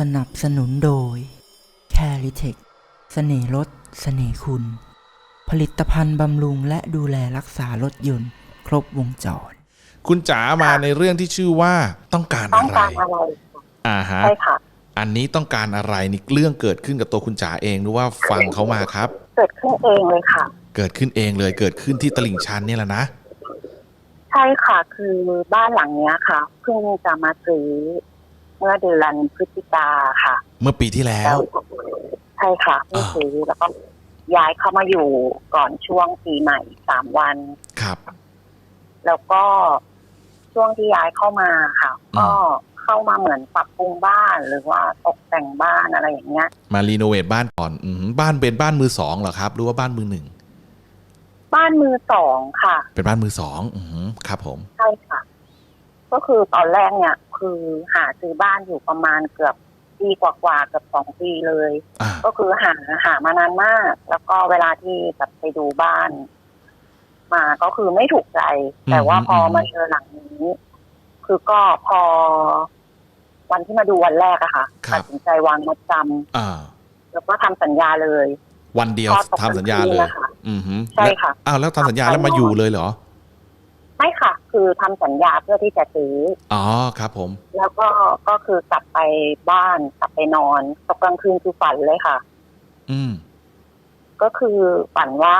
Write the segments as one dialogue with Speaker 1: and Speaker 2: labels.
Speaker 1: สนับสนุนโดย c a r i t e c เสน่ห์รถเสน่ห์คุณ ผลิตภัณฑ์บำรุงและดูแลรักษารถยนต์ ครบวงจร
Speaker 2: คุณจ๋ามาในเรื่องที่ชื่อว่าต้องการ
Speaker 3: ต้อ
Speaker 2: อะ
Speaker 3: ง
Speaker 2: ไร
Speaker 3: การอะไร
Speaker 2: อ่าฮะ
Speaker 3: ใช่ค่ะ
Speaker 2: อันนี้ต้องการอะไรนี่เรื่องเกิดขึ้นกับตัวคุณจ๋าเองหรือว่าฟังเขามาครับ
Speaker 3: เกิดขึ้นเองเลยค่ะ
Speaker 2: เกิดขึ้นเองเลยเกิดขึ้นที่ตลิ่งชันเนี่ยแหละนะ
Speaker 3: ใช่ค่ะ คือบ้านหลังเนี้ยค่ะ เพิ่งจะมาซื้อ เมื่อเดือนพฤศจิกาค่ะ
Speaker 2: เมื่อปีที่แล้
Speaker 3: แล้ววใช่ค่ะเพิ่งซื้อแล้วก็ย้ายเข้ามาอยู่ก่อนช่วงปีใหม่สามวัน
Speaker 2: ครับ
Speaker 3: แล้วก็ช่วงที่ย้ายเข้ามาค่ะ
Speaker 2: อืม
Speaker 3: ก็เข้ามาเหมือนปรับปรุงบ้านหรือว่าตกแต่งบ้านอะไรอย่างเงี้ย
Speaker 2: มารีโนเวทบ้านก่อนอืมบ้านเป็นบ้านมือสองเหรอครับหรือว่าบ้านมือหนึ่ง
Speaker 3: บ้านมือสองค่ะ
Speaker 2: เป็นบ้านมือสองอืมครับผม
Speaker 3: ใช่ค่ะ ก็คือตอนแรกเนี่ย คือหาซื้อบ้านอยู่ประมาณเกือบปีกว่าๆเกือบสองปีเลย
Speaker 2: อ่า
Speaker 3: ก็คือหาหามานานมาก แล้วก็เวลาที่แบบไปดูบ้าน มาก็คือไม่ถูกใจ แต่ว่าพอมาเจอหลังนี้ คือก็พอ วันที่มาดูวันแรกอะค่ะตัดสินใจวางมัดจ
Speaker 2: อ่าำ
Speaker 3: แล้วก็ทำสัญญาเลย
Speaker 2: วันเดียว
Speaker 3: พอตก
Speaker 2: ทำสัญญาเลย
Speaker 3: กลางคืนนะคะ
Speaker 2: อือหือ
Speaker 3: ใช่ค่ะ
Speaker 2: แล้วอ้าวแล้วทำสัญญาแล้วมาอยู่เลยเหรอ
Speaker 3: ไม่ค่ะ คือทำสัญญาเพื่อที่จะซื้อ
Speaker 2: อ๋อครับผม
Speaker 3: แล้วก็ก็คือกลับไปบ้านกลับไปนอนตกกลางคืนคือฝันเลยค่ะ
Speaker 2: อืม
Speaker 3: ก็คือฝันว่า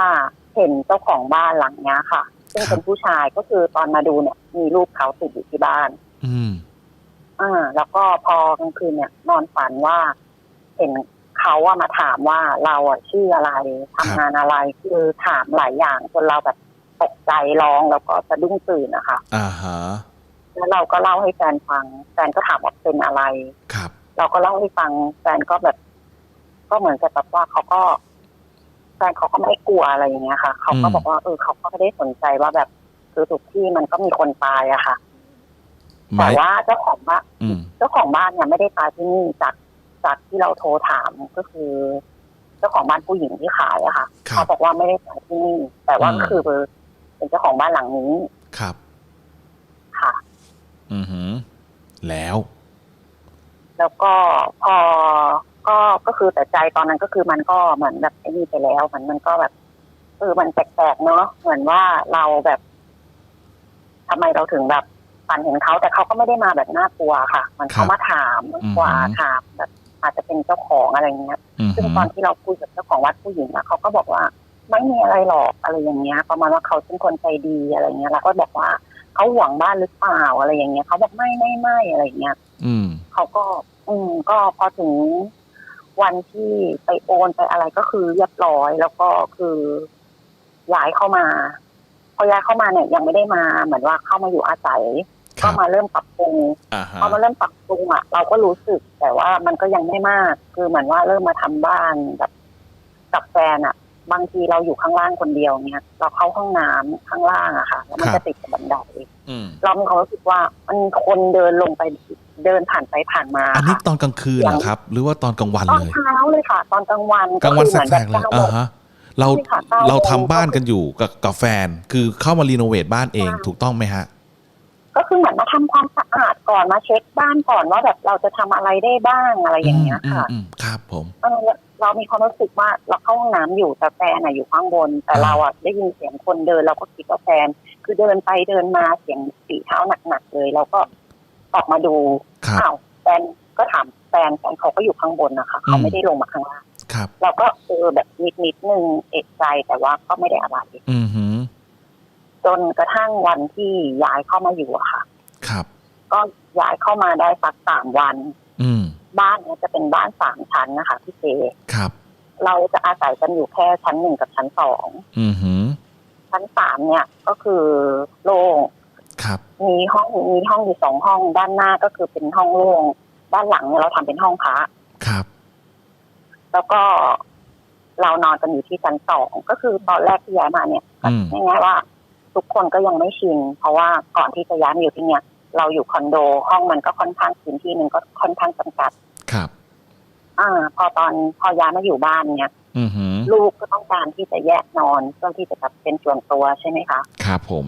Speaker 3: เห็นเจ้าของบ้านหลังเนี้ยค่ะ ซึ่ง
Speaker 2: ครับ
Speaker 3: เป็นผู้ชายก็คือตอนมาดูเนี่ย มีรูปเขาติดอยู่ที่บ้าน
Speaker 2: อืม
Speaker 3: อ่าแล้วก็พอกลางคืนเนี่ย นอนฝันว่า เห็นเขาว่ามาถามว่าเราอะชื่ออะไรทำงานอะไรคือถามหลายอย่างจนเราแบบ ตกใจร้องแล้วก็สะดุ้งตื่นนะคะ
Speaker 2: อ่าฮะ
Speaker 3: แล้วเราก็เล่าให้แฟนฟังแฟนก็ถามว่าเป็นอะไร
Speaker 2: ครับ
Speaker 3: เราก็เล่าให้ฟังแฟนก็แบบ ก็เหมือนกับแบบว่าเขาก็แฟนเขาก็ไม่กลัวอะไรอย่างเงี้ยค่ะ เขาก็
Speaker 2: อืม
Speaker 3: บอกว่าเออเขาก็ไม่ได้สนใจว่าแบบคือทุกที่มันก็มีคนตายอะค่ะ
Speaker 2: ห
Speaker 3: แต่
Speaker 2: มาย
Speaker 3: ว่าเจ้าของบ้าน
Speaker 2: อืม
Speaker 3: เจ้าของบ้านเนี่ยไม่ได้ตายที่นี่จากจากที่เราโทรถามก็คือ เจ้าของบ้านผู้หญิงที่ขายอะค่ะ
Speaker 2: ครั
Speaker 3: เขา
Speaker 2: บ
Speaker 3: บอกว่าไม่ได้ตายที่นี่ แต่ว่า
Speaker 2: อืม
Speaker 3: คือ เป็นเจ้าของบ้านหลังนี้
Speaker 2: ครับ
Speaker 3: ค่ะ
Speaker 2: อือหือ แล้ว
Speaker 3: แล้วก็พอก็ก็คือแต่ใจตอนนั้นก็คือมันก็เหมือนแบบไอ้นี่ไปแล้วมันมันก็แบบเออมันแปลกๆเนาะเหมือนว่าเราแบบทำไมเราถึงแบบฝันเห็นเขาแต่เขาก็ไม่ได้มาแบบน่ากลัวค่ะ มัน
Speaker 2: ครั
Speaker 3: เขา
Speaker 2: บ
Speaker 3: มาถามมากกว่า
Speaker 2: อือฮึ
Speaker 3: ถามแบบอาจจะเป็นเจ้าของอะไรเงี้ย
Speaker 2: อือ
Speaker 3: ซึ่ง
Speaker 2: หือ
Speaker 3: ตอนที่เราคุยกับเจ้าของวัดผู้หญิงอะเขาก็บอกว่า ไม่มีอะไรหรอกอะไรอย่างเงี้ย ประมาณว่าเขาเป็นคนใจดีอะไรเงี้ย แล้วก็บอกว่าเขาหวงบ้านหรือเปล่าอะไรอย่างเงี้ยเขาบอกไม่ไม่ไม่อะไรอย่างเงี้ย
Speaker 2: อืม
Speaker 3: เขาก็ อืมก็พอถึงวันที่ไปโอนไปอะไรก็คือเรียบร้อย แล้วก็คือย้ายเข้ามา พอย้ายเข้ามาเนี่ย ยังไม่ได้มาเหมือนว่าเข้ามาอยู่อาศัย
Speaker 2: ค
Speaker 3: ก็
Speaker 2: รับ
Speaker 3: มาเริ่มปรับปรุง
Speaker 2: อ่าฮะ
Speaker 3: พอมาเริ่มปรับปรุงอะเราก็รู้สึกแต่ว่ามันก็ยังไม่มาก คือเหมือนว่าเริ่มมาทำบ้านแบบกับแฟนอะ บางทีเราอยู่ข้างล่างคนเดียวเนี่ยเราเข้าห้องน้ำข้างล่างอะค่ะแล้วมันจะติดกับบันได
Speaker 2: อืม
Speaker 3: เรามีความรู้สึกว่ามันมีคนเดินลงไปเดินผ่านไปผ่านมา
Speaker 2: อันนี้
Speaker 3: ค่ะ
Speaker 2: ตอนกลางคืนเหรอครับ หรือว่าตอนกลางวัน
Speaker 3: ตอน
Speaker 2: เลย
Speaker 3: เช้าเลยค่ะ ตอนกลางวัน
Speaker 2: กลางวัน
Speaker 3: คือ
Speaker 2: แสกๆเลย
Speaker 3: หมือนแบบ
Speaker 2: อ่าฮะเรา
Speaker 3: ใช่ค่ะเก้าโมง
Speaker 2: เราทำบ้านกันอยู่กับกับแฟน คือเข้ามารีโนเวทบ้านเอง
Speaker 3: ใช่
Speaker 2: ถูกต้องไหมฮะ
Speaker 3: ก็คือเหมือนมาทำความสะอาดก่อนมาเช็คบ้านก่อนว่าแบบเราจะทำอะไรได้บ้างอะไรอย่างเงี้ยค่ะ
Speaker 2: อืมอืมอืมครับผม
Speaker 3: เออ เรามีความรู้สึกว่าเราเข้าห้องน้ำอยู่แต่แฟนอะอยู่ข้างบน แต่
Speaker 2: อ่า
Speaker 3: เราอะได้ยินเสียงคนเดิน เราก็คิดว่าแฟน คือเดินไปเดินมาเสียงฝีเท้าหนักๆเลยเราก็ออกมาดู
Speaker 2: ครับ
Speaker 3: อ้าวแฟนก็ถามแฟนแฟนเขาก็อยู่ข้างบนนะคะเขา
Speaker 2: อืม
Speaker 3: ไม่ได้ลงมาข้างล่าง
Speaker 2: ครับ
Speaker 3: เราก็เออแบบนิดนิดๆนึงเอกใจแต่ว่าก็ไม่ได้อะไร
Speaker 2: อือหือ
Speaker 3: จนกระทั่งวันที่ย้ายเข้ามาอยู่อะค่ะ
Speaker 2: ครับ
Speaker 3: ก็ย้ายเข้ามาได้สักสามวัน
Speaker 2: อืม
Speaker 3: บ้านเนี่ยจะเป็นบ้านสามชั้นนะคะพี่เจ
Speaker 2: ครับ
Speaker 3: เราจะอาศัยกันอยู่แค่ชั้นหนึ่งกับชั้นสอง
Speaker 2: อือหือ
Speaker 3: ชั้นสามเนี่ยก็คือโล่ง
Speaker 2: ครับ
Speaker 3: มีห้องมีห้องอยู่สองห้องด้านหน้าก็คือเป็นห้องโล่งด้านหลังเนี่ยเราทำเป็นห้องพระ
Speaker 2: ครับ
Speaker 3: แล้วก็เรานอนกันอยู่ที่ชั้นสองก็คือตอนแรกที่ย้ายมาเนี่ย
Speaker 2: อืม
Speaker 3: ง่ายๆว่า ทุกคนก็ยังไม่ชินเพราะว่าก่อนที่จะย้ายมาอยู่ที่เนี่ย เราอยู่คอนโดห้องมันก็ค่อนข้างพื้นที่มันก็ค่อนข้างจำกัด
Speaker 2: ครับ
Speaker 3: อ่า พอตอนพอย้ายมาอยู่บ้านเนี่ย
Speaker 2: อือหือ
Speaker 3: ลูกก็ต้องการที่จะแยกนอนเพื่อที่จะแบบเป็นส่วนตัวใช่ไหมคะ
Speaker 2: ครับผม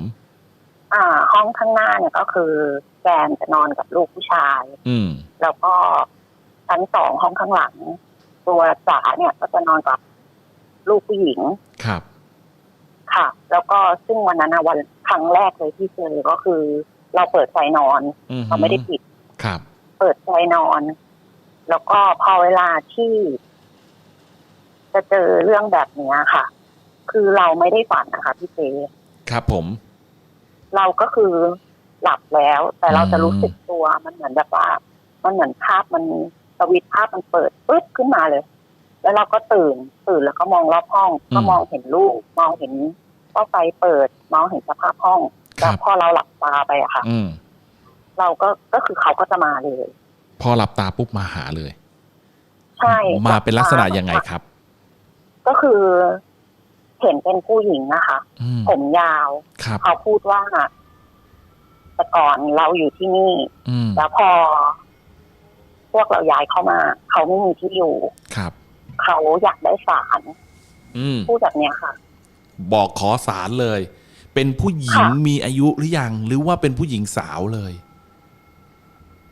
Speaker 3: อ่า ห้องข้างหน้าเนี่ยก็คือแฟนจะนอนกับลูกผู้ชาย
Speaker 2: อืม
Speaker 3: แล้วก็อชั้นสองห้องข้างหลัง ตัวจ๋าเนี่ยก็จะนอนกับลูกผู้หญิง
Speaker 2: ครับ
Speaker 3: ค่ะ แล้วก็ซึ่งวันนั้นนะวันครั้งแรกเลยที่เจอก็คือ เราเปิดไฟนอน
Speaker 2: อือหือ
Speaker 3: เราไม่ได้ปิด
Speaker 2: ครับ
Speaker 3: เปิดไฟนอน แล้วก็พอเวลาที่ จะเจอเรื่องแบบเนี้ยค่ะ คือเราไม่ได้ฝันนะคะพี่เจ
Speaker 2: ครับผม
Speaker 3: เราก็คือหลับแล้ว แต่เราจะ
Speaker 2: อืม
Speaker 3: รู้สึกตัวมันเหมือนแบบว่า มันเหมือนภาพมันสวิตช์ภาพมันเปิดปึ๊บขึ้นมาเลย แล้วเราก็ตื่นตื่นแล้วก็มองรอบห้อง ก็มองเห็นลูก มองเห็นว่าไฟเปิด มองเห็นสภาพห้อง
Speaker 2: ค
Speaker 3: แล้
Speaker 2: รั
Speaker 3: ว
Speaker 2: บ
Speaker 3: พอเราหลับตาไปอะค่ะ
Speaker 2: อืม
Speaker 3: เราก็ก็คือเขาก็จะมาเลย
Speaker 2: พอหลับตาปุ๊บมาหาเลย
Speaker 3: ใช่
Speaker 2: มาเป็นลักษณะยังไงครับ
Speaker 3: ก็คือ เห็นเป็นผู้หญิงนะคะ
Speaker 2: อืม
Speaker 3: ผมยาว
Speaker 2: ครับ
Speaker 3: เขาพูดว่าแต่ก่อนเราอยู่ที่นี่
Speaker 2: อืม
Speaker 3: แล้วพอ พวกเราย้ายเข้ามา เขาไม่มีที่อยู่
Speaker 2: ครับ
Speaker 3: เขาอยากได้ศาล
Speaker 2: อืม
Speaker 3: พูดแบบเนี้ยค่ะ
Speaker 2: บอกขอสารเลย เป็นผู้หญิง
Speaker 3: ค่ะ
Speaker 2: มีอายุหรือยัง หรือว่าเป็นผู้หญิงสาวเลย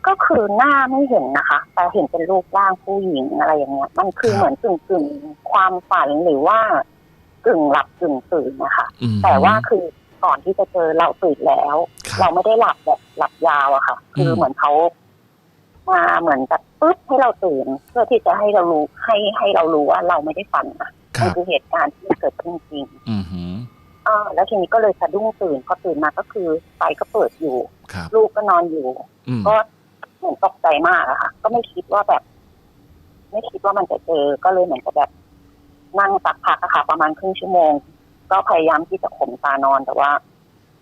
Speaker 3: ก็คือหน้าไม่เห็นนะคะ แต่เห็นเป็นรูปร่างผู้หญิงอะไรอย่างเงี้ย มันคือ
Speaker 2: ครับ
Speaker 3: เหมือนกึ่งกึ่งๆความฝันหรือว่ากึ่งหลับกึ่งตื่นนะคะ
Speaker 2: อืม
Speaker 3: แต่ว่าคือก่อนที่จะเจอเราตื่นแล้ว
Speaker 2: ครับ
Speaker 3: เราไม่ได้หลับแบบหลับยาวอะค่ะ คืออ
Speaker 2: ม
Speaker 3: เหมือนเขามาเหมือนแบบปึ๊บให้เราตื่น เพื่อที่จะให้เรารู้ให้ให้เรารู้ว่าเราไม่ได้ฝันนะ
Speaker 2: ค
Speaker 3: มัน
Speaker 2: รับ
Speaker 3: คือเหตุการณ์ที่เกิดขึ้นจริง
Speaker 2: อืมหืม
Speaker 3: อ่าแล้วทีนี้ก็เลยสะดุ้งตื่นพอตื่นมาก็คือไฟก็เปิดอยู่
Speaker 2: ครับ
Speaker 3: ลูกก็นอนอยู่
Speaker 2: อืม
Speaker 3: ก็เหมือนตกใจมากอะค่ะ ก็ไม่คิดว่าแบบ ไม่คิดว่ามันจะเจอ ก็เลยเหมือนกับแบบ นั่งสักพักอะค่ะ ประมาณครึ่งชั่วโมง ก็พยายามที่จะข่มตานอนแต่ว่า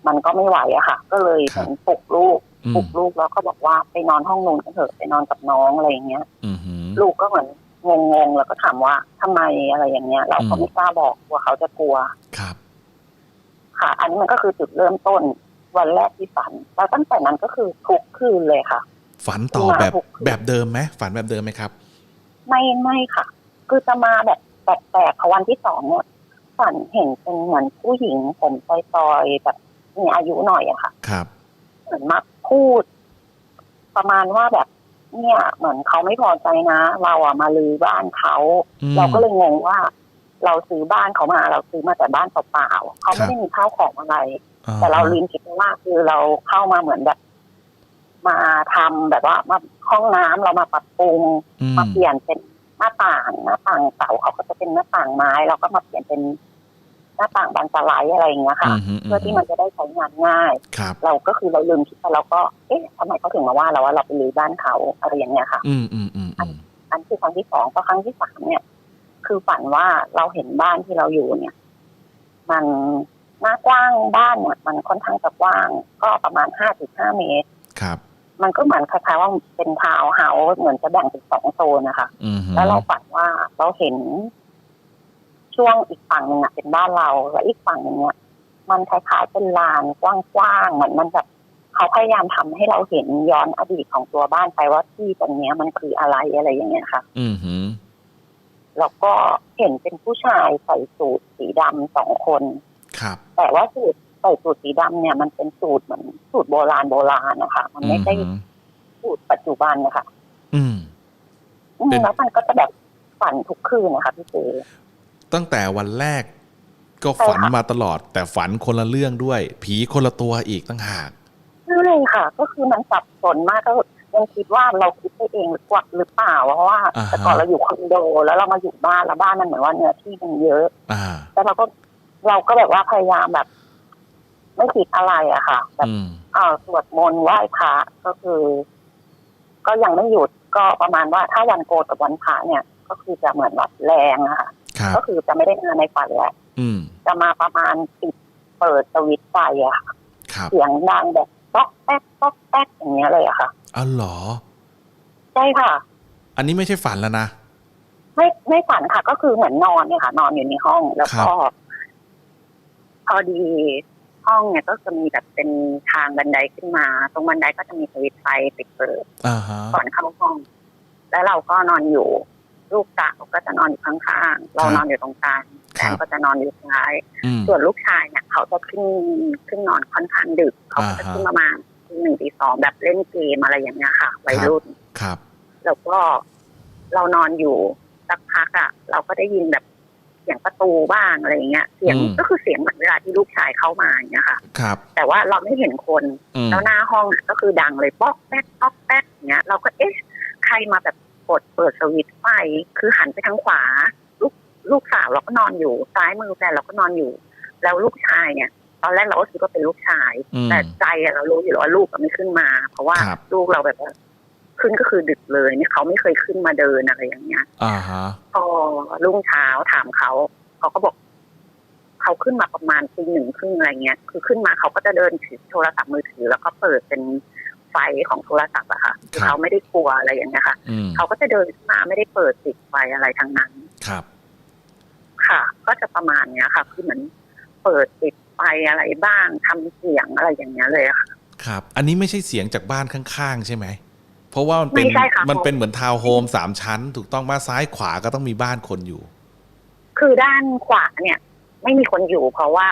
Speaker 3: มันก็ไม่ไหวอะค่ะ ก็เลยเหมือนปลุกลูก
Speaker 2: อื
Speaker 3: ปลุ
Speaker 2: ม
Speaker 3: กลูกแล้วก็บอกว่าไปนอนห้องนู้นกันเถอะไปนอนกับน้องอะไรอย่างเงี้ย
Speaker 2: อืมหืม
Speaker 3: ลูกก็เหมือนงงๆแล้วก็ถามว่าทำไมอะไรอย่างเงี้ย เราก็
Speaker 2: อืม
Speaker 3: ไม่กล้าบอกกลัวเขาจะกลัว
Speaker 2: ครับ
Speaker 3: ค่ะ อันนี้มันก็คือจุดเริ่มต้นวันแรกที่ฝัน แล้วตั้งแต่นั้นก็คือทุกคืนเลยค่ะ
Speaker 2: ฝันต่อ
Speaker 3: มา
Speaker 2: แบบ
Speaker 3: ทุกคืน
Speaker 2: แบบเดิมไหมฝันแบบเดิมไหมครับ
Speaker 3: ไม่ไม่ค่ะ คือจะมาแบบแปลกๆค่ะวันที่สองเนี่ยฝันเห็นเป็นเหมือนผู้หญิงผมซอยๆแบบมีอายุหน่อยอะค่ะ
Speaker 2: ครับ
Speaker 3: เหมือนมาพูด ประมาณว่าแบบ เนี่ย เหมือนเขาไม่พอใจนะ เราอะมาลือบ้านเขา
Speaker 2: อืม
Speaker 3: เราก็เลยงงว่า เราซื้อบ้านเขามาเราซื้อมาแต่บ้านเปล่าๆเขาไม่ได้มีข้าวของอะไร
Speaker 2: อ่
Speaker 3: แต่เราลืมคิดไปว่าคือเราเข้ามาเหมือนแบบ มาทำแบบว่ามาห้องน้ำเรามาปรับปรุง
Speaker 2: อืม
Speaker 3: มาเปลี่ยนเป็นหน้าต่างหน้าต่างเสาเขาก็จะเป็นหน้าต่างไม้เราก็มาเปลี่ยนเป็นหน้าต่างบานสไลด์อะไรอย่างเงี้ยค่ะ
Speaker 2: อืมหืม
Speaker 3: เพื่อที่มันจะได้ใช้งานง่าย
Speaker 2: ครับ
Speaker 3: เราก็คือเราลืมคิดไปเราก็ เอ๊ะทำไมเขาถึงมาว่าเราว่าเราไปรื้อบ้านเขาอะไรอย่างเงี้ยค่ะ
Speaker 2: อืมอืมอืมอืม
Speaker 3: อันคือครั้งที่สองพอครั้งที่สามเนี่ย คือฝันว่าเราเห็นบ้านที่เราอยู่เนี่ย มันหน้ากว้างบ้านเนี่ยมันค่อนข้างจะกว้าง ก็ประมาณห้าจุดห้าเมตร
Speaker 2: ครับ
Speaker 3: มันก็เหมือนคล้ายๆว่าเป็นทาวน์เฮาส์เหมือนจะแบ่งเป็นสองโซนนะคะ
Speaker 2: อืมหืม
Speaker 3: แล้วเราฝันว่าเราเห็น ช่วงอีกฝั่งหนึ่งอะเป็นบ้านเราแล้วอีกฝั่งหนึ่งเนี่ย มันคล้ายๆเป็นลานกว้างๆเหมือนมันแบบเขาพยายามทำให้เราเห็นย้อนอดีตของตัวบ้านไปว่าที่ตรงเนี้ยมันคืออะไรอะไรอย่างเงี้ยค่ะ
Speaker 2: อืมหืม
Speaker 3: แล้วก็เห็นเป็นผู้ชายใส่สูทสีดำสองคน
Speaker 2: ครับ
Speaker 3: แต่ว่าสูทใส่สูทสีดำเนี่ย มันเป็นสูตรเหมือนสูตรโบราณโบราณนะคะ มันไม่ใช่
Speaker 2: อืหื
Speaker 3: สูตรปัจจุบันนะคะ
Speaker 2: อืม
Speaker 3: อืม
Speaker 2: เป็น
Speaker 3: แล้วมันก็จะแบบฝันทุกคืนนะคะพี่เจ
Speaker 2: ตั้งแต่วันแรกก็
Speaker 3: ใช่
Speaker 2: ฝัน
Speaker 3: ค่ะ
Speaker 2: มาตลอด แต่ฝันคนละเรื่องด้วย ผีคนละตัวอีกตั้งหาก
Speaker 3: ใช่ค่ะ ก็คือมันสับสนมากก็ ยังคิดว่าเราคิดไปเองหรือกว่าหรือเปล่าเพราะว่า
Speaker 2: อ่าฮะ
Speaker 3: แต่ก่อนเราอยู่คอนโดแล้วเรามาอยู่บ้านแล้วบ้านมันเหมือนว่าเนื้อที่มันเยอะ
Speaker 2: อ่า
Speaker 3: แล้วเราก็เราก็แบบว่าพยายามแบบ ไม่คิดอะไรอะค่ะแบบ
Speaker 2: อืม
Speaker 3: เอ่อสวดมนต์ไหว้พระก็คือ ก็ยังไม่หยุดก็ประมาณว่าถ้าวันโกนกับวันพระเนี่ย ก็คือจะเหมือนวัดแรงอะค่ะ
Speaker 2: ครับ
Speaker 3: ก็คือจะไม่ได้มาในฝันแหละ
Speaker 2: อืม
Speaker 3: จะมาประมาณปิดเปิดสวิตช์ไฟอะค่ะ
Speaker 2: ครับ
Speaker 3: เสียงดังแบบต๊อกแป๊กต๊อกแป๊กอย่างเงี้ยเลยอะค่ะ
Speaker 2: อ๋อเหรอ
Speaker 3: ใช่ค่ะ
Speaker 2: อันนี้ไม่ใช่ฝันแล้วนะ
Speaker 3: ไม่ไม่ฝันค่ะ ก็คือเหมือนนอนเนี่ยค่ะ นอนอยู่ในห้องแล้วก็พอดีห้องเนี่ยก็จะมีแบบเป็นทางบันไดขึ้นมา ตรงบันไดก็จะมีสวิตช์ไฟปิดเปิด
Speaker 2: อ่าฮะ
Speaker 3: ก่อนเข้าห้อง แล้วเราก็นอนอยู่ ลูกสาวก็จะนอนอยู่ข้างๆเรานอนอยู่ตรงกลาง
Speaker 2: ค
Speaker 3: แฟ
Speaker 2: รั
Speaker 3: น
Speaker 2: บ
Speaker 3: ก็จะนอนอยู่ท้าย
Speaker 2: อืม
Speaker 3: ส่วนลูกชายเนี่ยเขาจะขึ้นขึ้นนอนค่อนข้างดึก เขาก็จะ
Speaker 2: อ่าฮะ
Speaker 3: ขึ้นประมาณ ตีหนึ่งตีสองแบบเล่นเกมอะไรอย่างเงี้ยค่ะวัยรุ่น
Speaker 2: ครับ
Speaker 3: แล้วก็เรานอนอยู่สักพักอะเราก็ได้ยินแบบเสียงประตูบ้างอะไรอย่างเงี้ย เสียง
Speaker 2: อืม
Speaker 3: ก็คือเสียงเหมือนเวลาที่ลูกชายเข้ามาอย่างเงี้ยค่ะ
Speaker 2: ครับ
Speaker 3: แต่ว่าเราไม่เห็นคน
Speaker 2: อืม
Speaker 3: แล้วหน้าห้องอะก็คือดังเลยป๊อกแป๊กป๊อกแป๊กอย่างเงี้ย เราก็เอ๊ะใครมาแบบกดเปิดสวิตช์ไฟคือหันไปทางขวา ลูกลูกสาวเราก็นอนอยู่ซ้ายมือแฟนเราก็นอนอยู่ แล้วลูกชายเนี่ย ตอนแรกเราก็คิดว่าเป็นลูกชาย
Speaker 2: อืม
Speaker 3: แต่ใจอะเรารู้อยู่แล้วว่าลูกอะไม่ขึ้นมา เพราะว่า
Speaker 2: ครับ
Speaker 3: ลูกเราแบบว่าขึ้นก็คือดึกเลยเนี่ยเขาไม่เคยขึ้นมาเดินอะไรอย่างเงี้ย
Speaker 2: อ่าฮะ
Speaker 3: พอรุ่งเช้าถามเขา เขาก็บอก เขาขึ้นมาประมาณตีหนึ่งครึ่งอะไรเงี้ย คือขึ้นมาเขาก็จะเดินถือโทรศัพท์มือถือ แล้วก็เปิดเป็นไฟของโทรศัพท์อะค่ะคือเขาไม่ได้กลัวอะไรอย่างเงี้ยค่ะ
Speaker 2: อืม
Speaker 3: เขาก็จะเดินขึ้นมาไม่ได้เปิดติดไฟอะไรทั้งนั้น
Speaker 2: ครับ
Speaker 3: ค่ะ ก็จะประมาณเนี้ยค่ะ คือเหมือนเปิดติด ไฟอะไรบ้างทำเสียงอะไรอย่างเงี้ยเลยอะค่ะ
Speaker 2: ครับ อันนี้ไม่ใช่เสียงจากบ้านข้างๆ ใช่ไหมเพราะว่ามันเป็น
Speaker 3: ไม่ใช่ค่ะ
Speaker 2: มันเป็นเหมือนทาวน์โฮมสามชั้น ถูกต้องมาซ้ายขวาก็ต้องมีบ้านคนอยู่
Speaker 3: คือด้านขวาเนี่ย ไม่มีคนอยู่ เพราะว่า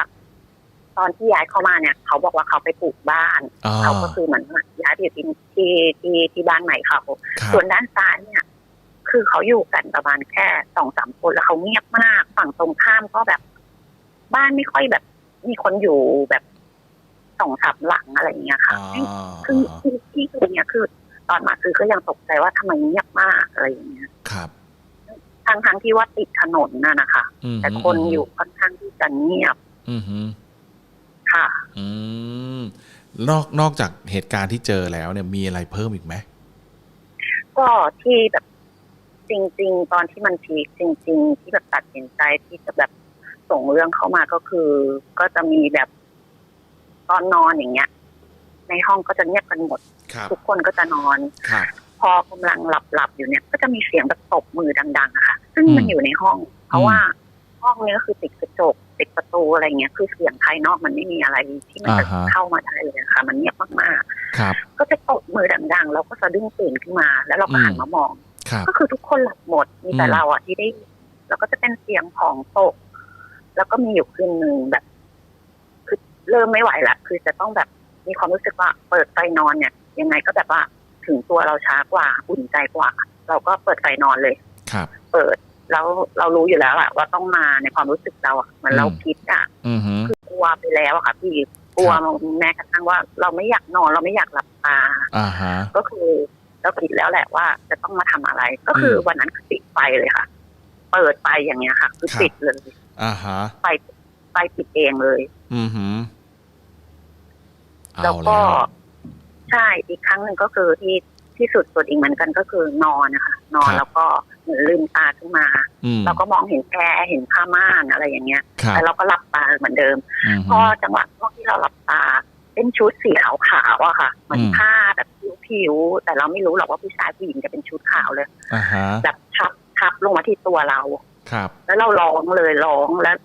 Speaker 3: ตอนที่ย้ายเข้ามาเนี่ย เขาบอกว่าเขาไปปลูกบ้าน
Speaker 2: อ่า
Speaker 3: เขาก็คือเหมือนย้ายไปอยู่ที่ที่ที่ที่บ้านใหม่เขา
Speaker 2: ครับ
Speaker 3: ส่วนด้านซ้ายเนี่ย คือเขาอยู่กันประมาณแค่สองสามคนแล้วเขาเงียบมากฝั่งตรงข้ามก็แบบ บ้านไม่ค่อยแบบ มีคนอยู่แบบสองสามหลังอะไรอย่างเงี้ยค่ะ
Speaker 2: อ่า
Speaker 3: คือที่ที่ตรงเนี้ยคือ ตอนมาคือก็ยังตกใจว่าทำไมเงียบมากอะไรอย่างเงี้ย
Speaker 2: ครับ
Speaker 3: ทั้งทั้งๆที่ว่าติดถนนน่ะนะคะ
Speaker 2: อืม
Speaker 3: แต่คนอยู่ค่อนข้างที่จะเงียบ
Speaker 2: อืมฮึ
Speaker 3: ค่ะ
Speaker 2: อืมนอกนอกจากเหตุการณ์ที่เจอแล้วเนี่ยมีอะไรเพิ่มอีกไหม
Speaker 3: ก็ที่แบบจริง ๆ ตอนที่มันพีคจริง ๆ ที่แบบตัดสินใจที่จะแบบ ส่งเรื่องเข้ามาก็คือ ก็จะมีแบบตอนนอนอย่างเงี้ย ในห้องก็จะเงียบกันหมด
Speaker 2: ครับ
Speaker 3: ทุกคนก็จะนอน
Speaker 2: ครับ
Speaker 3: พอกำลังหลับหลับๆอยู่เนี่ย ก็จะมีเสียงแบบตบมือดังๆอะค่ะ ซึ่งมัน
Speaker 2: อืม
Speaker 3: อยู่ในห้อง เพราะว่าห้องเนี้ก็คือติดกระจกติดประตูอะไรเงี้ย คือเสียงภายนอกมันไม่มีอะไรที่มันจะ
Speaker 2: อ่าฮะ
Speaker 3: เข้ามาได้เลยอะค่ะ มันเงียบมาก
Speaker 2: ครับ
Speaker 3: ๆก็จะตบมือดังๆ แล้วก็สะดุ้งตื่นขึ้นมา แล้วเราก็หัน
Speaker 2: อืม
Speaker 3: มามอง
Speaker 2: ครับ
Speaker 3: ก็คือทุกคนหลับหมด มีแต่
Speaker 2: อืม
Speaker 3: เราอะที่ได้ แล้วก็จะเป็นเสียงของตก แล้วก็มีอยู่คืนหนึ่งแบบ คือเริ่มไม่ไหวละคือจะต้องแบบมีความรู้สึกว่า เปิดไฟนอนเนี่ย ยังไงก็แบบว่าถึงตัวเราช้ากว่าอุ่นใจกว่า เราก็เปิดไฟนอนเลย
Speaker 2: ครับ
Speaker 3: เปิดแล้วเรารู้อยู่แล้วอะว่าต้องมาในความรู้สึกเราอะเหมือนเรา
Speaker 2: อืม
Speaker 3: คิดอะ
Speaker 2: อืมฮึ
Speaker 3: กลัวไปแล้วอะค่ะพี่กลัว
Speaker 2: ครับ
Speaker 3: แม้กระทั่งว่า เราไม่อยากนอนเราไม่อยากหลับตา
Speaker 2: อ่าฮะ
Speaker 3: ก็คือเราคิดแล้วแหละว่าจะต้องมาทำอะไร ก็คืออ
Speaker 2: ม
Speaker 3: วันนั้นคือปิดไฟเลยค่ะ เปิดไปอย่างเงี้ยค่ะ คือ
Speaker 2: ครับ
Speaker 3: ปิดเลย
Speaker 2: อ่าฮะ
Speaker 3: ไฟไฟปิดเองเลย
Speaker 2: อืมฮึเอา
Speaker 3: แล้ว
Speaker 2: แล้
Speaker 3: ก็
Speaker 2: ว
Speaker 3: ใช่อีกครั้งหนึ่งก็คือที่ที่สุดสุดอีกเหมือนกันก็คือนอนนะคะนอน
Speaker 2: ครับ
Speaker 3: แล้วก็เหมือนลืมตาขึ้นมา
Speaker 2: อืม
Speaker 3: เราก็มองเห็นแอร์เห็นผ้าม่านอะไรอย่างเงี้ย
Speaker 2: ครับ
Speaker 3: แต่เราก็หลับตาเหมือนเดิม
Speaker 2: อืม
Speaker 3: พ
Speaker 2: ฮึ
Speaker 3: อจังหวะช่วงที่เราหลับตาเป็นชุดสีขาวๆอะค่ะเหมือน
Speaker 2: อืม
Speaker 3: ผ้าแบบผิวๆแต่เราไม่รู้หรอกว่าผู้ชายผู้หญิงจะเป็นชุดขาวเลย
Speaker 2: อ่าฮะ
Speaker 3: แบบทับทับลงมาที่ตัวเรา
Speaker 2: ครับ
Speaker 3: แล้วเราร้องเลยร้องแล้ว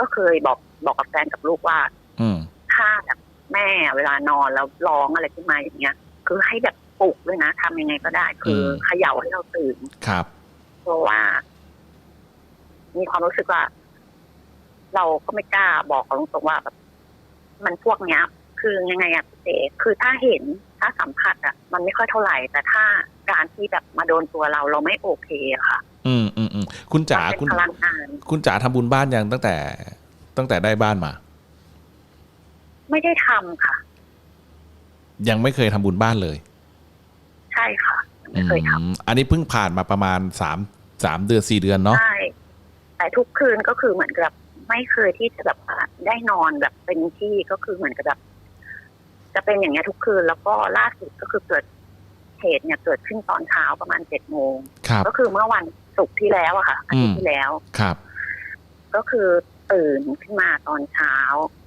Speaker 3: ก็เคยบอกบอกกับแฟนกับลูกว่า
Speaker 2: อืม
Speaker 3: ถ้าแบบแม่เวลานอนแล้วร้องอะไรขึ้นมาอย่างเงี้ย คือให้แบบปลุกด้วยนะทำยังไงก็ได้ คืออ
Speaker 2: ม
Speaker 3: เขย่าให้เราตื่น
Speaker 2: ครับ
Speaker 3: เพราะว่า มีความรู้สึกว่า เราก็ไม่กล้าบอกเขาตรงๆว่าแบบมันพวกเนี้ย คือยังไงอะพี่เจคือถ้าเห็นถ้าสัมผัสอะมันไม่ค่อยเท่าไหร่ แต่ถ้าการที่แบบมาโดนตัวเราเราไม่โอเคอะค่ะ
Speaker 2: อืมอืมอืมคุณจ๋า
Speaker 3: มัน
Speaker 2: คุ
Speaker 3: เป็
Speaker 2: ณ
Speaker 3: นพลังงาน
Speaker 2: คุณจ๋าทำบุญบ้านยังตั้งแต่ ตั้งแต่ได้บ้านมา
Speaker 3: ไม่ได้ทำค่ะ
Speaker 2: ยังไม่เคยทำบุญบ้านเลย
Speaker 3: ใช่ค่ะไม่เคยทำ
Speaker 2: อืมอันนี้เพิ่งผ่านมาประมาณสามสามเดือนสี่เดือนเนาะ
Speaker 3: ใช่แต่ทุกคืนก็คือเหมือนกับไม่เคยที่จะแบบว่าได้นอนแบบเป็นที่ก็คือเหมือนกับแบบจะเป็นอย่างเงี้ยทุกคืนแล้วก็ล่าสุดก็คือเกิดเหตุเนี่ยเกิดขึ้นตอนเช้าประมาณเจ็ดโมง
Speaker 2: ครับ
Speaker 3: ก็คือเมื่อวัน ศุกร์ที่แล้วอะค่ะอาทิตย์ที่แล้ว
Speaker 2: ครับ
Speaker 3: ก็คือตื่นขึ้นมาตอนเช้า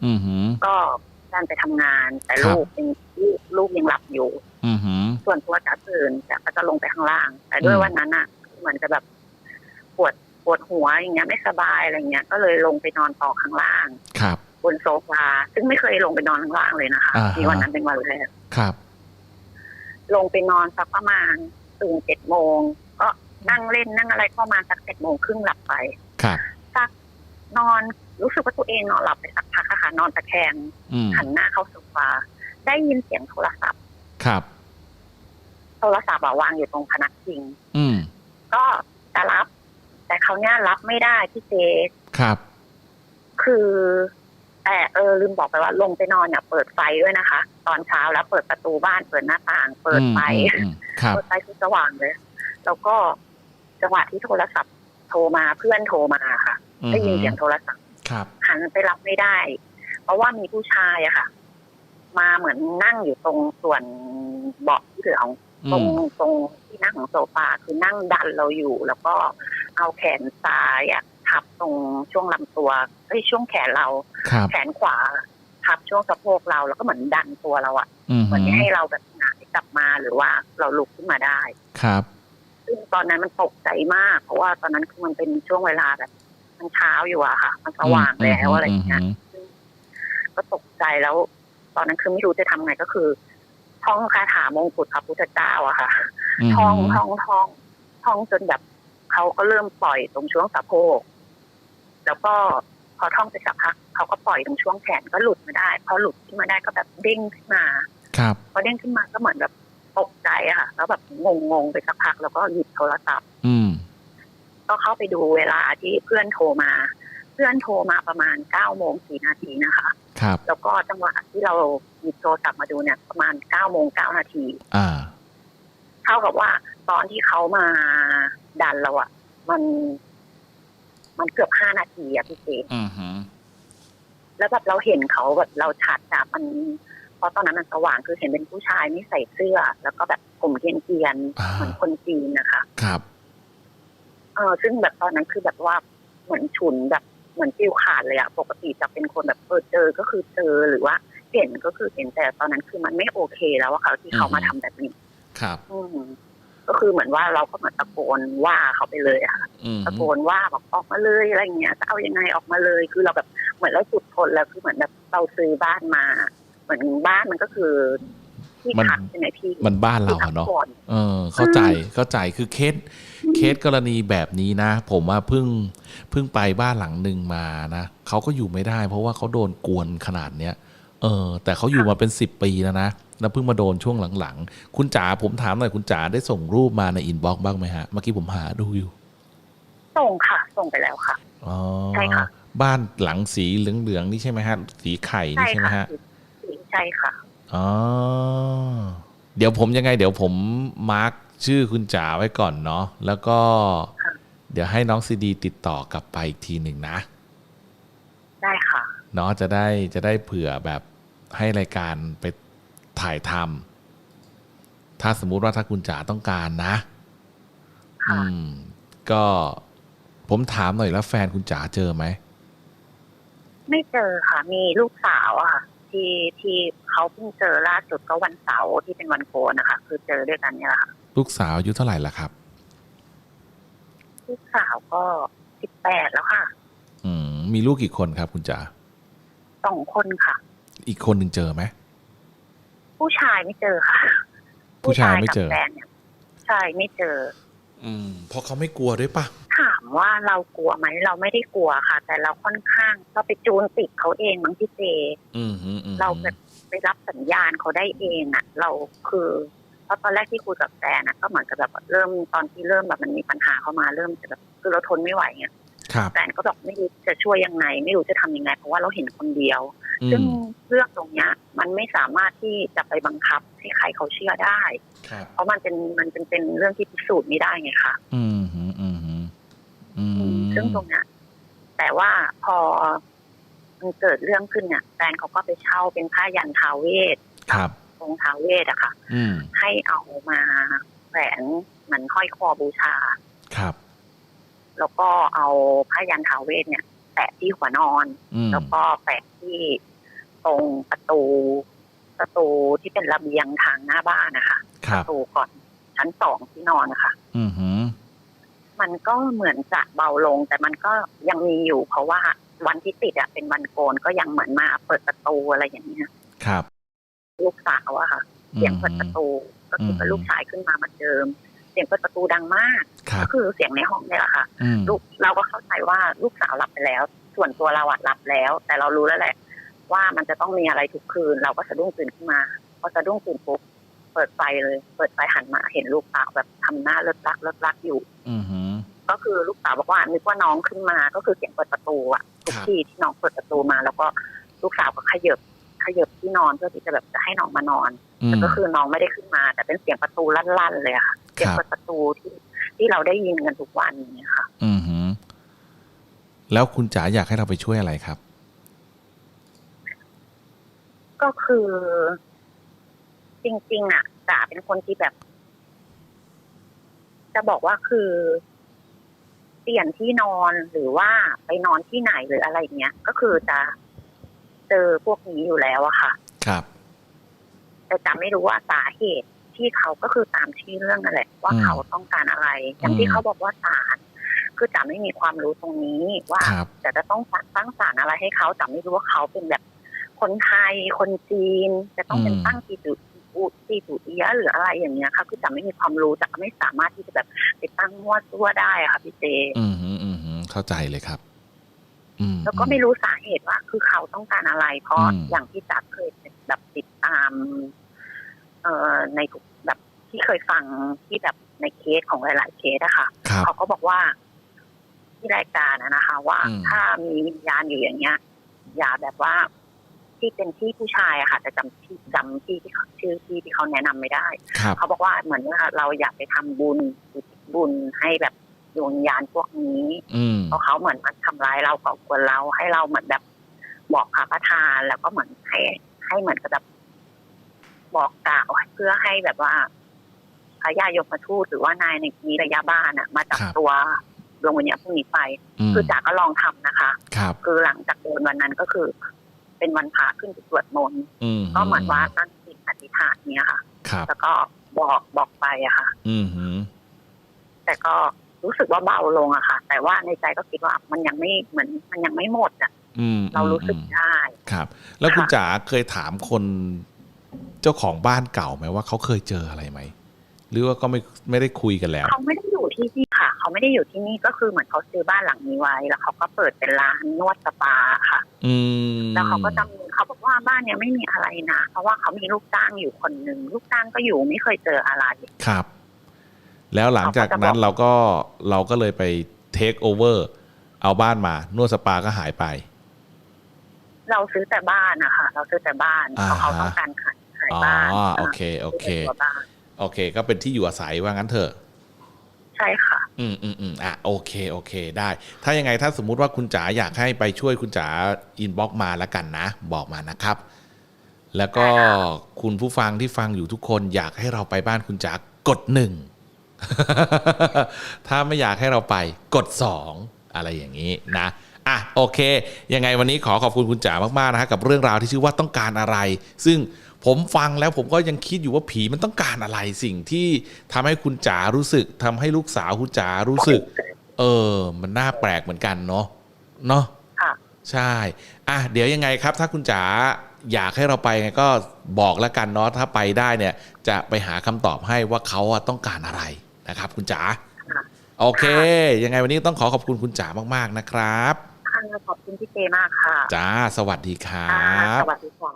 Speaker 2: อืมฮึ
Speaker 3: ก็การไปทำงาน แต่
Speaker 2: ครับ
Speaker 3: ลูกเป็นลูกลูกยังหลับอยู่
Speaker 2: อืมฮึ
Speaker 3: ส่วนตัวจะตื่นจะก็จะลงไปข้างล่าง แต่ด้วย
Speaker 2: อืม
Speaker 3: วันนั้นอะเหมือนจะแบบปวดปวดหัวอย่างเงี้ยไม่สบายอะไรเงี้ย ก็เลยลงไปนอนต่อข้างล่าง
Speaker 2: ครับ
Speaker 3: บนโซฟาซึ่งไม่เคยลงไปนอนข้างล่างเลยนะคะ
Speaker 2: อ่าฮะ
Speaker 3: มีวันนั้นเป็นวันแรก
Speaker 2: ครับ
Speaker 3: ลงไปนอนสักประมาณตื่นเจ็ดโมงก็ นั่งเล่นนั่งอะไรก็ประมาณสักเจ็ดโมงครึ่งหลับไป
Speaker 2: ครับ
Speaker 3: สักนอนรู้สึกว่าตัวเองนอนหลับไปสักพักอะค่ะนอนตะแคง
Speaker 2: อืม
Speaker 3: หันหน้าเข้าโซฟาได้ยินเสียงโทรศัพท์
Speaker 2: ครับ
Speaker 3: โทรศัพท์อะวางอยู่ตรงพนักพิง
Speaker 2: อืม
Speaker 3: ก็จะรับ แต่เขาวเนี้ยรับไม่ได้พี่เจ
Speaker 2: ครับ
Speaker 3: คือแต่เออลืมบอกไปว่าลงไปนอนเนี่ยเปิดไฟด้วยนะคะ ตอนเช้าแล้วเปิดประตูบ้านเปิดหน้าต่าง เปิดไฟ
Speaker 2: อืมอืมครับ
Speaker 3: เปิดไฟคือสว่างเลย แล้วก็ จังหวะที่โทรศัพท์โทรมาเพื่อนโทรมาค่ะ ได้ยินเสียงโทรศัพท์
Speaker 2: ครับ
Speaker 3: หันไปรับไม่ได้ เพราะว่ามีผู้ชายอะค่ะ มาเหมือนนั่งอยู่ตรงส่วนเบาะที่เหลือง
Speaker 2: อื
Speaker 3: ตรง
Speaker 2: ม
Speaker 3: ตรงที่นั่งของโซฟาคือนั่งดันเราอยู่ แล้วก็เอาแขนซ้ายอะทับตรงช่วงลำตัวเอ้ยช่วงแขนเรา
Speaker 2: ครับ
Speaker 3: แขนขวาทับช่วงสะโพกเราแล้วก็เหมือนดันตัวเราอะ
Speaker 2: อืม
Speaker 3: เหมือนไม่ให้เราแบบหงายกลับมาหรือว่าเราลุกขึ้นมาได้
Speaker 2: ครับ
Speaker 3: ซึ่งตอนนั้นมันตกใจมาก เพราะว่าตอนนั้นคือมันเป็นช่วงเวลาแบบมันเช้าอยู่อะค่ะ มันสว่างแล้วอะไรอย่างเงี้ยก็ตกใจแล้ว ตอนนั้นคือไม่รู้จะทำไงก็คือท่องคาถามงกุฎพระพุทธเจ้าอะค่ะ
Speaker 2: ม
Speaker 3: ท่องท่องท่องท่องจนแบบเขาก็เริ่มปล่อยตรงช่วงสะโพกแล้วก็พอท่องไปสักพักเขาก็ปล่อยตรงช่วงแขนก็หลุดมาได้พอหลุดขึ้นมาได้ก็แบบเด้งขึ้นมา
Speaker 2: ครับ
Speaker 3: พอเด้งขึ้นมาก็เหมือนแบบ ตกใจอะค่ะแล้วแบบงงงๆไปสักพักแล้วก็หยิบโทรศัพท์
Speaker 2: อืม
Speaker 3: ก็เข้าไปดูเวลาที่เพื่อนโทรมา เพื่อนโทรมาประมาณเก้าโมงสี่นาทีนะคะ
Speaker 2: ครับ
Speaker 3: แล้วก็จังหวะที่เราหยิบโทรศัพท์มาดูเนี่ย ประมาณเก้าโมงเก้านาที
Speaker 2: อ่า
Speaker 3: เท่ากับว่าตอนที่เขามาดันเราอะมัน มันเกือบห้านาทีอะพี่เจ
Speaker 2: อืมฮึ
Speaker 3: แล้วแบบเราเห็นเขาแบบเราฉาดจับมัน เพราะตอนนั้นมันสว่างคือเห็นเป็นผู้ชายไม่ใส่เสื้อ แล้วก็แบบผมเกรียนๆ
Speaker 2: อ่า
Speaker 3: เหมือนคนจีนนะคะ
Speaker 2: ครับ
Speaker 3: เออซึ่งแบบตอนนั้นคือแบบว่าเหมือนฉุนแบบเหมือนฟิวขาดเลยอะปกติจะเป็นคนแบบเออเจอก็คือเจอหรือว่าเห็นก็คือเห็นแต่ตอนนั้นคือมันไม่โอเคแล้วอะค่ะที่เขามาทำแบบนี้
Speaker 2: ครับ
Speaker 3: อืมก็คือเหมือนว่าเราก็เหมือนตะโกนว่าเขาไปเลยอะค่ะ
Speaker 2: อืม
Speaker 3: ตะโกนว่าแบบออกมาเลยอะไรเงี้ยจะเอายังไงออกมาเลย คือเราแบบเหมือนเราสุดทนแล้วคือเหมือนแบบเราซื้อบ้านมา เหมือนบ้านมันก็คือที่พักใช่ไหมพี่
Speaker 2: มันบ้าน
Speaker 3: ที่
Speaker 2: เรา
Speaker 3: พัก
Speaker 2: อะเนาะ
Speaker 3: ผ่อน
Speaker 2: เออ เข้าใจเข้าใจคือเคสเคสกรณีแบบนี้นะ ผมว่าเพิ่งเพิ่งไปบ้านหลังหนึ่งมานะเขาก็อยู่ไม่ได้ เพราะว่าเขาโดนกวนขนาดเนี้ยเออ แต่เขาอยู่มาเป็นสิบปีแล้วนะแล้วเพิ่งมาโดนช่วงหลังๆ คุณจ๋าผมถามหน่อยคุณจ๋าได้ส่งรูปมาในอินบ็อกซ์บ้างไหมฮะ เมื่อกี้ผมหาดูอยู่
Speaker 3: ส่งค่ะ ส่งไปแล้วค่ะ
Speaker 2: อ๋อ
Speaker 3: ใช่ค่ะ
Speaker 2: บ้านหลังสีเหลืองๆนี่ใช่ไหมฮะ สีไข่นี่
Speaker 3: ใช่
Speaker 2: ใช่ไหม
Speaker 3: ค่ะ
Speaker 2: ฮะ
Speaker 3: ใช่ค่ะ
Speaker 2: อ๋อเดี๋ยวผมยังไง เดี๋ยวผมมาร์กชื่อคุณจ๋าไว้ก่อนเนาะแล้วก็
Speaker 3: ค่ะ
Speaker 2: เดี๋ยวให้น้องซีดี ติดต่อกลับไปอีกทีหนึ่งนะ
Speaker 3: ได้ค่ะ
Speaker 2: เนาะจะได้จะได้เผื่อแบบให้รายการไปถ่ายทำถ้าสมมุติว่าถ้าคุณจ๋าต้องการนะ
Speaker 3: ค่ะ
Speaker 2: อืม ก็ผมถามหน่อยแล้วแฟนคุณจ๋าเจอไหม
Speaker 3: ไม่เจอค่ะ มีลูกสาวอะค่ะ ที่ที่เขาเพิ่งเจอล่าสุดก็วันเสาร์ที่เป็นวันโกนนะคะ คือเจอด้วยกันเนี่ยแหละค่ะ
Speaker 2: ลูกสาวอายุเท่าไหร่ละครับ
Speaker 3: ลูกสาวก็สิบแปดแล้วค่ะ
Speaker 2: อืม มีลูกกี่คนครับคุณจ๋า
Speaker 3: สองคนค่ะ
Speaker 2: อีกคนหนึ่งเจอไหม
Speaker 3: ผู้ชายไม่เจอค่ะ
Speaker 2: ผู้ชายไม่เจอ
Speaker 3: กับแฟนเนี่ยใช่ไม่เจอ
Speaker 2: อืมเพราะเขาไม่กลัวด้วยปะ
Speaker 3: ถามว่าเรากลัวไหมเราไม่ได้กลัวค่ะ แต่เราค่อนข้างเราไปจูนติดเขาเองบางที่เจ
Speaker 2: อืมฮึอืมฮึ
Speaker 3: เราแบบไปรับสัญญาณเขาได้เองอะเราคือเพราะตอนแรกที่คุยกับแฟนอะก็เหมือนกับแบบเริ่มตอนที่เริ่มแบบมันมีปัญหาเข้ามาเริ่มจะแบบคือเราทนไม่ไหวไง
Speaker 2: ครับ
Speaker 3: แฟนก็บอกไม่รู้จะช่วยยังไง ไม่รู้จะทำยังไง เพราะว่าเราเห็นคนเดียว
Speaker 2: อื
Speaker 3: ซึ่ง
Speaker 2: ม
Speaker 3: เรื่องตรงเนี้ย มันไม่สามารถที่จะไปบังคับให้ใครเขาเชื่อได้
Speaker 2: ครับ
Speaker 3: เพราะมันเป็นมันเป็นเป็นเรื่องที่พิสูจน์ไม่ได้ไงคะ
Speaker 2: อืมฮึอืมฮึอืม
Speaker 3: ซึ่งตรงเนี้ยแต่ว่าพอมันเกิดเรื่องขึ้นเนี่ยแฟนเขาก็ไปเช่าเป็นผ้ายันทาเวท
Speaker 2: ครับ
Speaker 3: องค์ทาเวทอะค่ะ
Speaker 2: อืม
Speaker 3: ให้เอามาแขวนเหมือนห้อยคอบูชา
Speaker 2: ครับ
Speaker 3: แล้วก็เอาผ้ายันทาเวทเนี่ย แปะที่หัวนอน
Speaker 2: อืม
Speaker 3: แล้วก็แปะที่ตรงประตู ประตูที่เป็นระเบียงทางหน้าบ้านนะคะ
Speaker 2: ค
Speaker 3: ป
Speaker 2: รับ
Speaker 3: ระตูก่อนชั้นสองที่นอนนะคะ
Speaker 2: อืมฮึ
Speaker 3: มันก็เหมือนจะเบาลง แต่มันก็ยังมีอยู่ เพราะว่าวันที่ติดอะเป็นวันโกนก็ยังเหมือนมาเปิดประตูอะไรอย่างเงี้ย
Speaker 2: ครับ
Speaker 3: ลูกสาวอะค่ะเสียงเปิดประตูก็คือเป็นลูกชายขึ้นมาเหมือนเดิมเสียงเปิดประตูดังมาก
Speaker 2: ครับ
Speaker 3: ก็คือเสียงในห้องเนี่ยแหละค่ะ
Speaker 2: อืม
Speaker 3: ลูกเราก็เข้าใจว่าลูกสาวหลับไปแล้ว ส่วนตัวเราอะหลับแล้ว แต่เรารู้แล้วแหละ ว่ามันจะต้องมีอะไรทุกคืน เราก็สะดุ้งตื่นขึ้นมาพอสะดุ้งตื่นปุ๊บเปิดไฟเลย เปิดไฟหันมาเห็นลูกสาวแบบทำหน้าเลิกลักเลิกลักอยู่
Speaker 2: อือหือ
Speaker 3: ก็คือลูกสาวบอกว่านึกว่าน้องขึ้นมาก็คือเสียงเปิดประตูอะทุก
Speaker 2: ครับ
Speaker 3: ทีที่น้องเปิดประตูมา แล้วก็ลูกสาวก็ขยับขยับที่นอนเพื่อที่จะแบบจะให้น้องมานอน
Speaker 2: อื
Speaker 3: แต่
Speaker 2: ม
Speaker 3: ก็คือน้องไม่ได้ขึ้นมา แต่เป็นเสียงประตูลั่นๆเลยอะค่ะเสียง
Speaker 2: ครับ
Speaker 3: เปิดประตูที่ที่เราได้ยินกันทุกวันอย่างเนี่ยค่ะ
Speaker 2: อือหือ แล้วคุณจ๋าอยากให้เราไปช่วยอะไรครับ
Speaker 3: ก็คือ จริง ๆ อะจ๋าเป็นคนที่แบบ จะบอกว่าคือเปลี่ยนที่นอนหรือว่าไปนอนที่ไหนหรืออะไรอย่างเงี้ยก็คือจะเจอพวกนี้อยู่แล้วอะค่ะ
Speaker 2: ครับ
Speaker 3: แต่จ๋าไม่รู้ว่าสาเหตุที่เขาก็คือตามที่เรื่องนั่นแหละว่า
Speaker 2: อืม
Speaker 3: เขาต้องการอะไรอย่างที่
Speaker 2: อืม
Speaker 3: เขาบอกว่าสารคือจ๋าไม่มีความรู้ตรงนี้ว่า
Speaker 2: ครับ
Speaker 3: แต่จะต้องตั้งสารอะไรให้เขาจ๋าไม่รู้ว่าเขาเป็นแบบคนไทยคนจีน จะต้องเป็น
Speaker 2: อืม
Speaker 3: ตั้งจีจุอุจีจุเอียะหรืออะไรอย่างเงี้ยค่ะคือจ๋าไม่มีความรู้จ๋าไม่สามารถที่จะแบบไปตั้งมั่วซั่วได้อะค่ะพี่เจ
Speaker 2: อือหืออือหือเข้าใจเลยครับอืม
Speaker 3: แล้วก็ไม่รู้สาเหตุว่า คือเขาต้องการอะไร เพราะ
Speaker 2: อืม
Speaker 3: อย่างที่จ๋าเคย แบบติดตาม เอ่อในทุกแบบที่เคยฟังที่แบบในเคสของหลาย ๆ เคสอะค่ะ
Speaker 2: ครับ
Speaker 3: เขาก็บอกว่าที่รายการอะนะคะ ว่า
Speaker 2: อืม
Speaker 3: ถ้ามีวิญญาณอยู่อย่างเงี้ย อย่าแบบว่าที่เป็นที่ผู้ชายอะค่ะแต่จำที่จำที่ที่เขาชื่อที่ที่เขาแนะนำไม่ได้
Speaker 2: ครับ
Speaker 3: เขาบอกว่าเหมือนว่าเราอยากไปทำบุญอุทิศบุญให้แบบดวงวิญญาณพวกนี้
Speaker 2: อืม
Speaker 3: เพราะเขาเหมือนมาทำร้ายเราก่อกวนเราให้เราเหมือนแบบบอกพระประธานแล้วก็เหมือนให้ ให้เหมือนกับแบบบอกกล่าวเพื่อให้แบบว่าพระยายมทูตหรือว่านายในนี้ระยะบ้านอะมาจับ
Speaker 2: ครับ
Speaker 3: ตัวดวงวิญญาณพวกนี้ไป
Speaker 2: อืม
Speaker 3: คือจ๋าก็ลองทำนะคะ
Speaker 2: ครับ
Speaker 3: คือหลังจากโดนวันนั้นก็คือ เป็นวันพระขึ้นไปสวดมนต์
Speaker 2: อืม
Speaker 3: ก็เหมือนว่าตั้งจิตอธิษฐานเนี้ยค่ะ
Speaker 2: ครับ
Speaker 3: แล้วก็บอกบอกไปอะค่ะ
Speaker 2: อือหือ
Speaker 3: แต่ก็รู้สึกว่าเบาลงอะค่ะ แต่ว่าในใจก็คิดว่ามันยังไม่เหมือนมันยังไม่หมดอะ
Speaker 2: อืม
Speaker 3: เรารู้สึก
Speaker 2: อืม
Speaker 3: ได้
Speaker 2: ครับ แล้วคุณ
Speaker 3: ค่ะ
Speaker 2: จ๋าเคยถามคนเจ้าของบ้านเก่าไหมว่าเขาเคยเจออะไรไหมหรือว่าก็ไม่ไม่ได้คุยกันแล้ว
Speaker 3: เขาไม่ได้อยู่ที่นี่ค่ะ เขาไม่ได้อยู่ที่นี่ก็คือเหมือนเขาซื้อบ้านหลังนี้ไว้ แล้วเขาก็เปิดเป็นร้านนวดสปาค่ะ
Speaker 2: อืม
Speaker 3: แล้วเขาก็จะมีเขาบอกว่าบ้านเนี้ยไม่มีอะไรนะเพราะว่าเขามีลูกจ้างอยู่คนหนึ่งลูกจ้างก็อยู่ไม่เคยเจออะไร
Speaker 2: ครับ แล้วหลังจากนั้น
Speaker 3: เขาก็จะบอก
Speaker 2: เราก็เราก็เลยไปเทคโอเวอร์เอาบ้านมานวดสปาก็หายไป
Speaker 3: เราซื้อแต่บ้านนะคะเราซื้อแต่บ้าน
Speaker 2: อ่า
Speaker 3: เพราะเขาต้องการขายขาย
Speaker 2: อ๋อ
Speaker 3: บ้าน
Speaker 2: โอเคโอเค
Speaker 3: ซื้อแต่ตัวบ้าน
Speaker 2: โอเค ก็เป็นที่อยู่อาศัยว่างั้นเถอะ
Speaker 3: ใช่ค่ะ
Speaker 2: อืมอืมอืมอะโอเคโอเค ได้ ถ้ายังไงถ้าสมมุติว่าคุณจ๋าอยากให้ไปช่วยคุณจ๋าอินบ็อกมาแล้วกันนะ บอกมานะครับ แล้วก็
Speaker 3: ได้ค่ะ
Speaker 2: คุณผู้ฟังที่ฟังอยู่ทุกคนอยากให้เราไปบ้านคุณจ๋ากดหนึ่งถ้าไม่อยากให้เราไปกดสองอะไรอย่างนี้นะ อะโอเค ยังไงวันนี้ขอขอบคุณคุณจ๋ามากๆนะฮะกับเรื่องราวที่ชื่อว่าต้องการอะไร ซึ่งผมฟังแล้วผมก็ยังคิดอยู่ว่าผีมันต้องการอะไรสิ่งที่ทำให้คุณจ๋ารู้สึกทำให้ลูกสาวคุณจ๋ารู้สึก เออ มันน่าแปลกเหมือนกันเนาะเนาะ
Speaker 3: ค่ะ
Speaker 2: ใช่ อะเดี๋ยวยังไงครับ ถ้าคุณจ๋าอยากให้เราไปไงก็บอกแล้วกันเนาะถ้าไปได้เนี่ย จะไปหาคำตอบให้ว่าเขาอะต้องการอะไรนะครับ คุณจ๋า
Speaker 3: ค่ะ
Speaker 2: โอเค ยังไงวันนี้ต้องขอขอบคุณคุณจ๋ามากๆนะครับ
Speaker 3: ค่ะ ขอบคุณพี่เจมากค่ะ
Speaker 2: จ้า สวัสดีครับ
Speaker 3: สวัสดีค่ะ